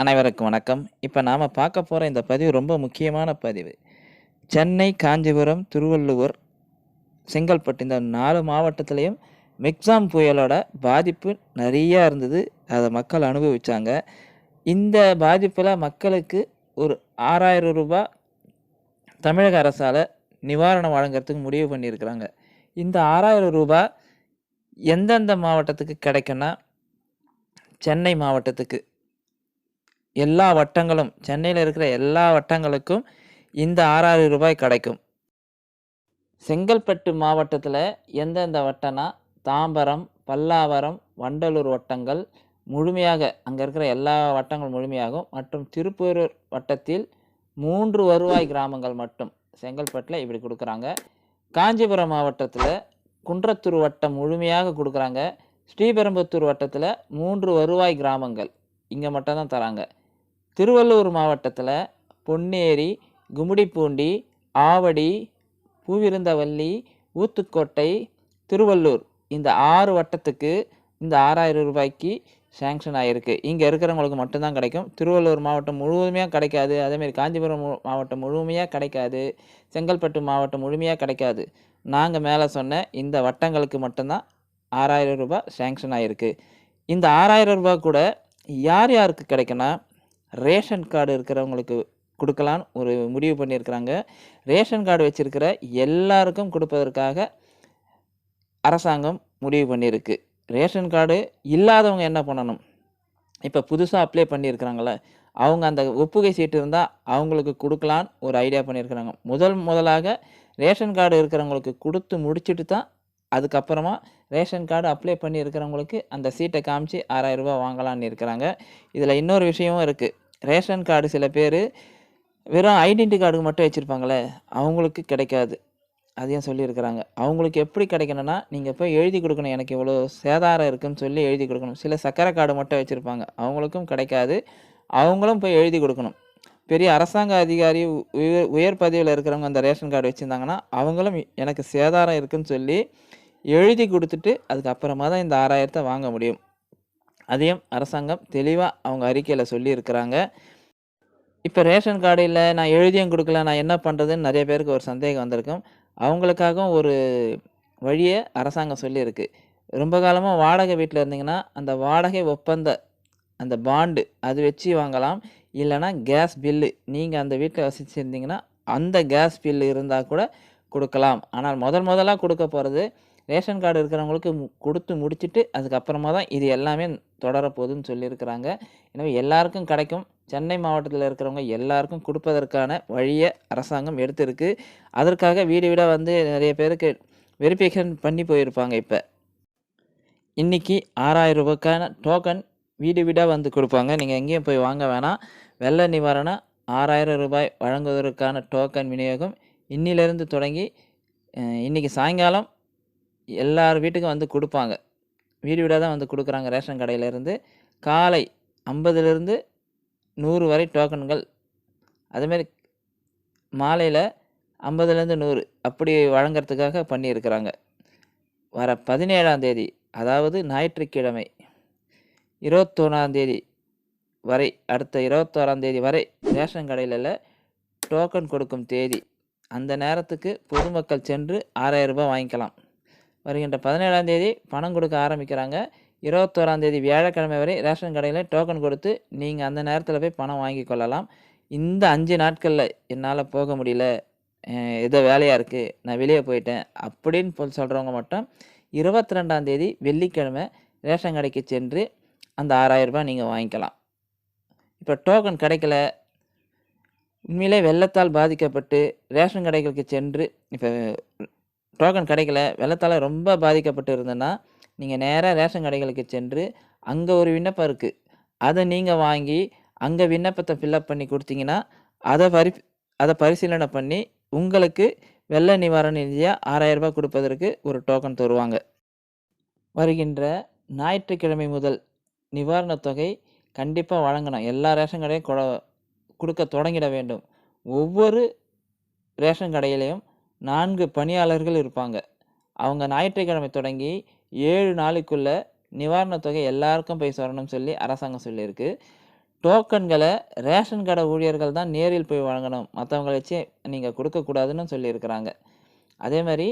அனைவருக்கும் வணக்கம். இப்போ நாம் பார்க்க போகிற இந்த பதிவு ரொம்ப முக்கியமான பதிவு. சென்னை காஞ்சிபுரம் திருவள்ளுவர் செங்கல்பட்டு இந்த நாலு மாவட்டத்துலேயும் மெக்ஸாம் புயலோட பாதிப்பு நிறையா இருந்தது. அதை மக்கள் அனுபவித்தாங்க இந்த பாதிப்பில் மக்களுக்கு ஒரு ஆறாயிரம் ரூபாய் தமிழக அரசால் நிவாரணம் வழங்குறதுக்கு முடிவு பண்ணியிருக்கிறாங்க. இந்த ஆறாயிரம் ரூபாய் எந்தெந்த மாவட்டத்துக்கு கிடைக்குன்னா சென்னை மாவட்டத்துக்கு. எல்லா வட்டங்களும் சென்னையில் இருக்கிற எல்லா வட்டங்களுக்கும் இந்த ஆறாயிரம் ரூபாய் கிடைக்கும். செங்கல்பட்டு மாவட்டத்தில் எந்தெந்த வட்டம்னா தாம்பரம் பல்லாவரம் வண்டலூர் வட்டங்கள் முழுமையாக அங்கே இருக்கிற எல்லா வட்டங்கள் முழுமையாகும். மற்றும் திருப்பூரூர் வட்டத்தில் மூன்று வருவாய் கிராமங்கள் மட்டும் செங்கல்பட்டில் இப்படி கொடுக்குறாங்க. காஞ்சிபுரம் மாவட்டத்தில் குன்றத்தூர் வட்டம் முழுமையாக கொடுக்குறாங்க. ஸ்ரீபெரும்புத்தூர் வட்டத்தில் மூன்று வருவாய் கிராமங்கள் இங்கே மட்டும்தான் தராங்க. திருவள்ளூர் மாவட்டத்தில் பொன்னேரி கும்மிடிப்பூண்டி ஆவடி பூவிருந்தவல்லி ஊத்துக்கோட்டை திருவள்ளூர் இந்த ஆறு வட்டத்துக்கு இந்த ஆறாயிரம் ரூபாய்க்கு சேங்ஷன் ஆகிருக்கு இங்கே இருக்கிறவங்களுக்கு மட்டும்தான் கிடைக்கும். திருவள்ளூர் மாவட்டம் முழுவதுமையாக கிடைக்காது. அதேமாரி காஞ்சிபுரம் மாவட்டம் முழுமையாக கிடைக்காது. செங்கல்பட்டு மாவட்டம் முழுமையாக கிடைக்காது. நாங்கள் மேலே சொன்ன இந்த வட்டங்களுக்கு மட்டும்தான் ஆறாயிரம் ரூபாய் சேங்ஷன் ஆகிருக்கு இந்த ஆறாயிரம் ரூபாய் கூட யார் யாருக்கு கிடைக்குன்னா ரேஷன் கார்டு இருக்கிறவங்களுக்கு கொடுக்கலான்னு ஒரு முடிவு பண்ணியிருக்கிறாங்க. ரேஷன் கார்டு வச்சுருக்கிற எல்லாருக்கும் கொடுப்பதற்காக அரசாங்கம் முடிவு பண்ணியிருக்கு. ரேஷன் கார்டு இல்லாதவங்க என்ன பண்ணணும்? இப்போ புதுசாக அப்ளை பண்ணியிருக்கிறாங்களே அவங்க அந்த ஒப்புகை சீட்டு இருந்தால் அவங்களுக்கு கொடுக்கலான்னு ஒரு ஐடியா பண்ணியிருக்கிறாங்க. முதல் முதலாக ரேஷன் கார்டு இருக்கிறவங்களுக்கு கொடுத்து முடிச்சுட்டு தான் அதுக்கப்புறமா ரேஷன் கார்டு அப்ளை பண்ணி இருக்கிறவங்களுக்கு அந்த சீட்டை காமிச்சு ஆறாயிரரூபா வாங்கலான்னு இருக்கிறாங்க. இதில் இன்னொரு விஷயமும் இருக்குது ரேஷன் கார்டு சில பேர் வெறும் ஐடென்டி கார்டு மட்டும் வச்சுருப்பாங்களே அவங்களுக்கு கிடைக்காது. அதையும் சொல்லியிருக்கிறாங்க. அவங்களுக்கு எப்படி கிடைக்கணும்னா நீங்கள் போய் எழுதி கொடுக்கணும். எனக்கு இவ்வளோ சேதாரம் இருக்குதுன்னு சொல்லி எழுதி கொடுக்கணும். சில சக்கரை கார்டு மட்டும் வச்சுருப்பாங்க. அவங்களுக்கும் கிடைக்காது. அவங்களும் போய் எழுதி கொடுக்கணும். பெரிய அரசாங்க அதிகாரி உயர் உயர் பதவியில் இருக்கிறவங்க அந்த ரேஷன் கார்டு வச்சுருந்தாங்கன்னா அவங்களும் எனக்கு சேதாரம் இருக்குன்னு சொல்லி எழுதி கொடுத்துட்டு அதுக்கப்புறமா தான் இந்த ஆறாயிரத்தை வாங்க முடியும். அதையும் அரசாங்கம் தெளிவாக அவங்க அறிக்கையில் சொல்லியிருக்கிறாங்க. இப்போ ரேஷன் கார்டு இல்லை நான் எழுதியும் கொடுக்கல நான் என்ன பண்ணுறதுன்னு நிறைய பேருக்கு ஒரு சந்தேகம் வந்திருக்கும். அவங்களுக்காகவும் ஒரு வழியை அரசாங்கம் சொல்லியிருக்கு. ரொம்ப காலமாக வாடகை வீட்டில் இருந்தீங்கன்னா அந்த வாடகை ஒப்பந்த அந்த பாண்டு அது வச்சு வாங்கலாம். இல்லைன்னா கேஸ் பில்லு நீங்கள் அந்த வீட்டில் வசிச்சிருந்தீங்கன்னா அந்த கேஸ் பில்லு இருந்தால் கூட கொடுக்கலாம். ஆனால் முதல் முதலாக கொடுக்க போகிறது ரேஷன் கார்டு இருக்கிறவங்களுக்கு கொடுத்து முடிச்சுட்டு அதுக்கப்புறமா தான் இது எல்லாமே தொடரப்போகுதுன்னு சொல்லியிருக்கிறாங்க. எனவே எல்லாருக்கும் கிடைக்கும். சென்னை மாவட்டத்தில் இருக்கிறவங்க எல்லாருக்கும் கொடுப்பதற்கான வழியை அரசாங்கம் எடுத்திருக்கு. அதற்காக வீடு வீடாக வந்து நிறைய பேருக்கு வெரிஃபிகேஷன் பண்ணி போயிருப்பாங்க இப்போ. இன்றைக்கி ஆறாயிரம் ரூபாய்க்கான டோக்கன் வீடு வீடாக வந்து கொடுப்பாங்க. நீங்கள் எங்கேயும் போய் வாங்க வேணாம். வெள்ள நிவாரணம் ஆறாயிரம் ரூபாய் வழங்குவதற்கான டோக்கன் விநியோகம் இன்னிலிருந்து தொடங்கி இன்றைக்கி சாயங்காலம் எல்லார் வீட்டுக்கும் வந்து கொடுப்பாங்க. வீடு வீடாக தான் வந்து கொடுக்குறாங்க ரேஷன் கடையிலேருந்து. காலை ஐம்பதுலேருந்து நூறு வரை டோக்கன்கள். அதேமாரி மாலையில் ஐம்பதுலேருந்து நூறு அப்படி வழங்குறதுக்காக பண்ணியிருக்கிறாங்க. வர பதினேழாம் தேதி அதாவது ஞாயிற்றுக்கிழமை இருபத்தொன்னாம் தேதி வரை அடுத்த இருபத்தோராம் தேதி வரை ரேஷன் கடையில் டோக்கன் கொடுக்கும் தேதி. அந்த நேரத்துக்கு பொதுமக்கள் சென்று ஆறாயிரம் ரூபாய் வாங்கிக்கலாம். வருகின்ற பதினேழாம் தேதி பணம் கொடுக்க ஆரம்பிக்கிறாங்க. இருபத்தோராம் தேதி வியாழக்கிழமை வரை ரேஷன் கடையில் டோக்கன் கொடுத்து நீங்கள் அந்த நேரத்தில் போய் பணம் வாங்கி கொள்ளலாம். இந்த அஞ்சு நாட்களில் என்னால் போக முடியல. ஏதோ வேலையாக இருக்குது நான் வெளியே போயிட்டேன் அப்படின்னு போல் சொல்கிறவங்க மட்டும் இருபத்தி ரெண்டாம் தேதி வெள்ளிக்கிழமை ரேஷன் கடைக்கு சென்று அந்த ஆறாயிரம் ரூபாய் நீங்கள் வாங்கிக்கலாம். இப்போ டோக்கன் கிடைக்கல. உண்மையிலே வெள்ளத்தால் பாதிக்கப்பட்டு ரேஷன் கடைகளுக்கு சென்று இப்போ டோக்கன் கிடைக்கல வெள்ளத்தால் ரொம்ப பாதிக்கப்பட்டு இருந்ததுன்னா நீங்கள் நேராக ரேஷன் கடைகளுக்கு சென்று அங்கே ஒரு விண்ணப்பம் இருக்குது அதை நீங்கள் வாங்கி அங்கே விண்ணப்பத்தை ஃபில்அப் பண்ணி கொடுத்தீங்கன்னா அதை பரி அதை பரிசீலனை பண்ணி உங்களுக்கு வெள்ள நிவாரண நிதியாக ஆறாயிரம் ரூபாய் கொடுப்பதற்கு ஒரு டோக்கன் தருவாங்க. வருகின்ற ஞாயிற்றுக்கிழமை முதல் நிவாரணத் தொகை கண்டிப்பாக வழங்கணும். எல்லா ரேஷன் கடையும் கொ கொடுக்க தொடங்கிட வேண்டும். ஒவ்வொரு ரேஷன் கடையிலையும் நான்கு பணியாளர்கள் இருப்பாங்க. அவங்க ஞாயிற்றுக்கிழமை தொடங்கி ஏழு நாளுக்குள்ள நிவாரணத் தொகை எல்லாருக்கும் போய் சொல்லணும்னு சொல்லி அரசாங்கம் சொல்லியிருக்கு. டோக்கன்களை ரேஷன் கடை ஊழியர்கள் தான் நேரில் போய் வழங்கணும் மற்றவங்கள வச்சு நீங்கள் கொடுக்கக்கூடாதுன்னு சொல்லியிருக்கிறாங்க. அதே மாதிரி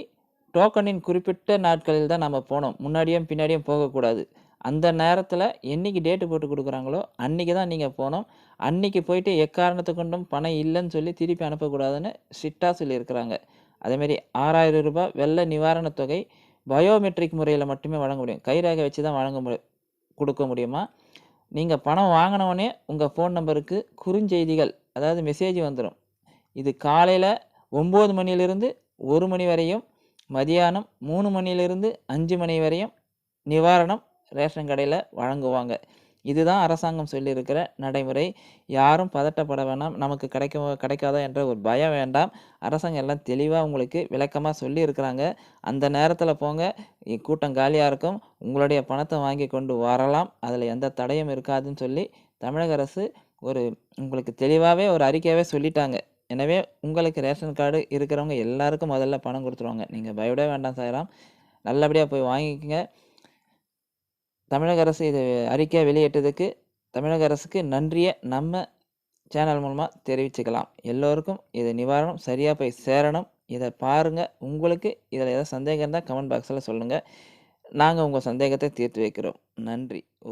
டோக்கனின் குறிப்பிட்ட நாட்களில் தான் நம்ம போனோம். முன்னாடியும் பின்னாடியும் போகக்கூடாது அந்த நேரத்தில் என்னைக்கு டேட்டு போட்டு கொடுக்குறாங்களோ அன்றைக்கி தான் நீங்கள் போனோம் அன்றைக்கி போயிட்டு எக்காரணத்தை கொண்டும் பணம் இல்லைன்னு சொல்லி திருப்பி அனுப்பக்கூடாதுன்னு ஸ்ட்ரிக்டாக சொல்லியிருக்கிறாங்க. அதேமாரி ஆறாயிரம் ரூபாய் வெள்ள நிவாரணத் தொகை பயோமெட்ரிக் முறையில் மட்டுமே வழங்க முடியும். கைரேகை வச்சு தான் வழங்க முடி கொடுக்க முடியுமா? நீங்கள் பணம் வாங்கினவொடனே உங்கள் ஃபோன் நம்பருக்கு குறுஞ்செய்திகள் அதாவது மெசேஜ் வந்துடும் இது காலையில் ஒம்பது மணியிலிருந்து ஒரு மணி வரையும் மதியானம் மூணு மணியிலிருந்து அஞ்சு மணி வரையும் நிவாரணம் ரேஷன் கடையில் வழங்குவாங்க. இதுதான் அரசாங்கம் சொல்லியிருக்கிற நடைமுறை. யாரும் பதட்டப்பட வேண்டாம் நமக்கு கிடைக்க கிடைக்காதா என்ற ஒரு பயம் வேண்டாம். அரசாங்கம் எல்லாம் தெளிவாக உங்களுக்கு விளக்கமாக சொல்லியிருக்கிறாங்க. அந்த நேரத்தில் போங்க. கூட்டம் காலியாக இருக்கும். உங்களுடைய பணத்தை வாங்கி கொண்டு வரலாம். அதில் எந்த தடையும் இருக்காதுன்னு சொல்லி தமிழக அரசு ஒரு உங்களுக்கு தெளிவாகவே ஒரு அறிக்கையாகவே சொல்லிட்டாங்க. எனவே உங்களுக்கு ரேஷன் கார்டு இருக்கிறவங்க எல்லாருக்கும் முதல்ல பணம் கொடுத்துருவாங்க. நீங்கள் பயப்பட வேண்டாம் சாயராம். நல்லபடியாக போய் வாங்கிக்கோங்க. தமிழக அரசு இது அறிக்கை வெளியிட்டதுக்கு தமிழக அரசுக்கு நன்றியை நம்ம சேனல் மூலமாக தெரிவிச்சுக்கலாம். எல்லோருக்கும் இது நிவாரணம் சரியாக போய் சேரணும். இதை பாருங்கள் உங்களுக்கு இதில் ஏதாவது சந்தேகம் இருந்தால் கமெண்ட் பாக்ஸில் சொல்லுங்கள் நாங்கள் உங்கள் சந்தேகத்தை தீர்த்து வைக்கிறோம். நன்றி. ஓ